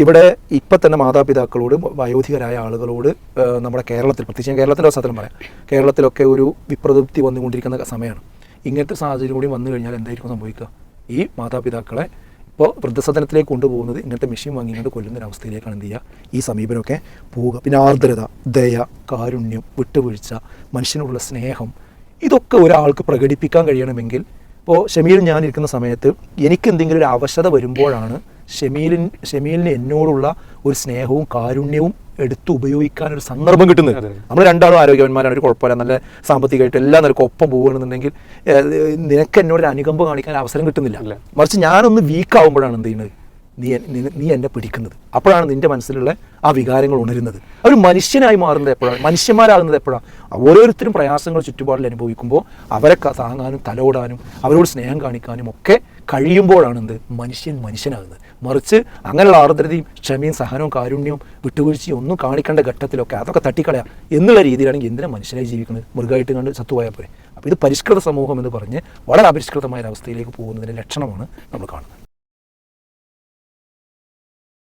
ഇവിടെ ഇപ്പം തന്നെ മാതാപിതാക്കളോട് വയോധികരായ ആളുകളോട് നമ്മുടെ കേരളത്തിൽ പ്രത്യേകിച്ച് കേരളത്തിന്റെ അവസരത്തിലും പറയാം. കേരളത്തിലൊക്കെ ഒരു വിപ്രതൃപ്തി വന്നുകൊണ്ടിരിക്കുന്ന സമയമാണ് ഇങ്ങനത്തെ സാഹചര്യം കൂടി വന്നു കഴിഞ്ഞാൽ എന്തായിരിക്കും സംഭവിക്കുക? ഈ മാതാപിതാക്കളെ ഇപ്പോൾ വൃദ്ധസദനത്തിലേക്ക് കൊണ്ടുപോകുന്നത് ഇങ്ങനത്തെ മെഷീൻ വാങ്ങിക്കൊണ്ട് കൊല്ലുന്ന ഒരു അവസ്ഥയിലേക്കാണ് എന്ത് ചെയ്യുക? ഈ സമീപനമൊക്കെ പോവുക. പിന്നെ ആർദ്രത ദയ കാരുണ്യം വിട്ടുവീഴ്ച മനുഷ്യനോടുള്ള സ്നേഹം ഇതൊക്കെ ഒരാൾക്ക് പ്രകടിപ്പിക്കാൻ കഴിയണമെങ്കിൽ ഇപ്പോൾ ഷമീൽ ഞാനിരിക്കുന്ന സമയത്ത് എനിക്ക് എന്തെങ്കിലും ഒരു അവശത വരുമ്പോഴാണ് ഷമീലിൻ ഷമീലിന് എന്നോടുള്ള ഒരു സ്നേഹവും കാരുണ്യവും എടുത്ത് ഉപയോഗിക്കാൻ ഒരു സന്ദർഭം കിട്ടുന്നത്. നമ്മൾ രണ്ടാളും ആരോഗ്യവന്മാരാണ് ഒരു കുഴപ്പമില്ല നല്ല സാമ്പത്തികമായിട്ട് എല്ലാം നിലക്കും ഒപ്പം പോകണമെന്നുണ്ടെങ്കിൽ നിനക്ക് എന്നോട് ഒരു അനുകമ്പ കാണിക്കാൻ അവസരം കിട്ടുന്നില്ല. മറിച്ച് ഞാനൊന്ന് വീക്ക് ആവുമ്പോഴാണ് എന്ത് ചെയ്യുന്നത് നീ നീ- എന്നെ പിടിക്കുന്നത്. അപ്പോഴാണ് നിന്റെ മനസ്സിലുള്ള ആ വികാരങ്ങൾ ഉണരുന്നത്. ഒരു മനുഷ്യനായി മാറുന്നത് എപ്പോഴാണ്? മനുഷ്യന്മാരാകുന്നത് എപ്പോഴാണ്? ഓരോരുത്തരും പ്രയാസങ്ങൾ ചുറ്റുപാടിൽ അനുഭവിക്കുമ്പോൾ അവരെ താങ്ങാനും തലോടാനും അവരോട് സ്നേഹം കാണിക്കാനും ഒക്കെ കഴിയുമ്പോഴാണ് എന്ത്? മനുഷ്യൻ മനുഷ്യനാകുന്നത്. മറിച്ച് അങ്ങനെയുള്ള ആർദ്രതയും ക്ഷമയും സഹനവും കാരുണ്യവും വിട്ടുവീഴ്ചയും ഒന്നും കാണിക്കേണ്ട ഘട്ടത്തിലൊക്കെ അതൊക്കെ തട്ടിക്കളയാം എന്നുള്ള രീതിയിലാണെങ്കിൽ എന്തിനാ മനുഷ്യനായി ജീവിക്കുന്നത്? മൃഗമായിട്ട് കണ്ട് ചത്തുപോയാൽ പോരെ. അപ്പോൾ ഇത് പരിഷ്കൃത സമൂഹം എന്ന് പറഞ്ഞ് വളരെ അപരിഷ്കൃതമായ ഒരു അവസ്ഥയിലേക്ക് പോകുന്നതിന്റെ ലക്ഷണമാണ് നമ്മൾ കാണുന്നത്.